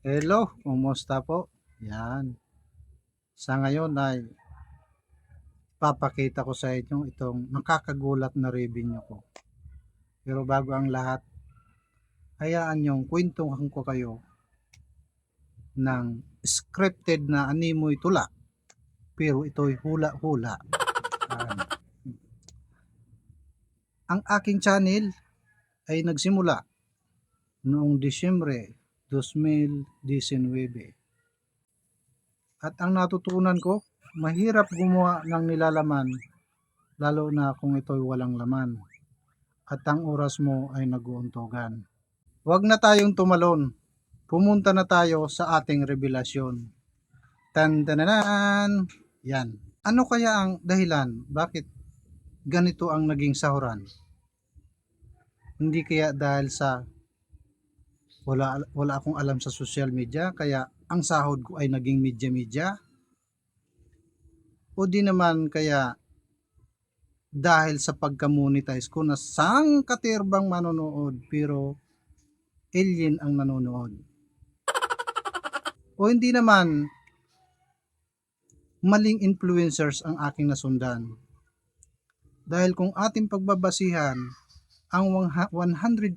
Hello, kumusta po? Yan. Sa ngayon ay papakita ko sa inyo itong nakakagulat na revenue ko. Pero bago ang lahat, hayaan yung kwentuhan ko kayo ng scripted na animoy tula. Pero ito'y hula-hula. Ang aking channel ay nagsimula noong Disyembre 2019. At ang natutunan ko, mahirap gumawa ng nilalaman lalo na kung ito'y walang laman at ang oras mo ay naguuntugan. Huwag na tayong tumalon. Pumunta na tayo sa ating revelasyon. Tandananan! Yan. Ano kaya ang dahilan? Bakit ganito ang naging sahuran? Hindi kaya dahil sa wala wala akong alam sa social media kaya ang sahod ko ay naging media-media. O di naman kaya dahil sa pagka-monetize ko na sangkatirbang manonood pero alien ang nanonood. O hindi naman maling influencers ang aking nasundan. Dahil kung ating pagbabasihan ang 100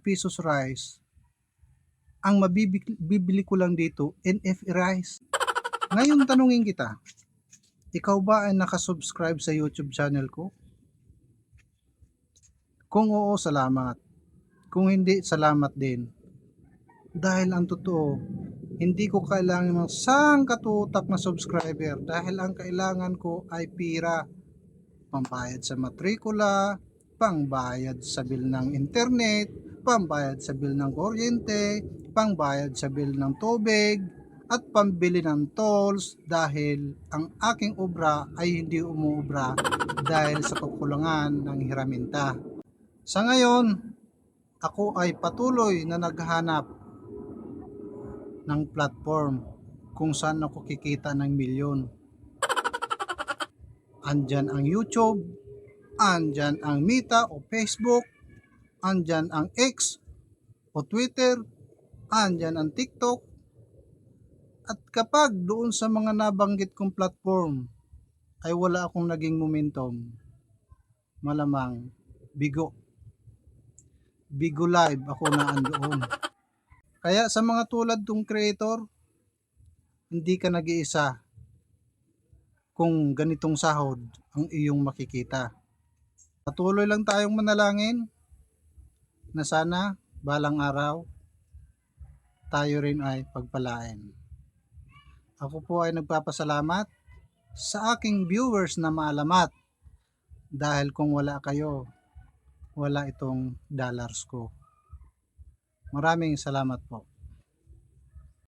pesos rice ang mabibili ko lang dito, NF rice. Ngayon tanungin kita, ikaw ba ay nakasubscribe sa YouTube channel ko? Kung oo, salamat. Kung hindi, salamat din. Dahil ang totoo, hindi ko kailangan ng sang katutak na subscriber dahil ang kailangan ko ay pira. Pambayad sa matrikula, pangbayad sa bill ng internet, pambayad sa bill ng kuryente, pangbayad sa bill ng tubig, at pambili ng tolls dahil ang aking obra ay hindi umuubra dahil sa kakulangan ng hiraminta. Sa ngayon, ako ay patuloy na naghahanap ng platform kung saan ako kikita ng milyon. Andyan ang YouTube, andyan ang Meta o Facebook, andyan ang X o Twitter, andyan ang TikTok, at kapag doon sa mga nabanggit kong platform ay wala akong naging momentum, malamang bigo. Bigo live ako na andoon. Kaya sa mga tulad tong creator, hindi ka nag-iisa kung ganitong sahod ang iyong makikita. Patuloy lang tayong manalangin na sana balang araw tayo rin ay pagpalain. Ako po ay nagpapasalamat sa aking viewers na maalamat dahil kung wala kayo, wala itong dollars ko. Maraming salamat po.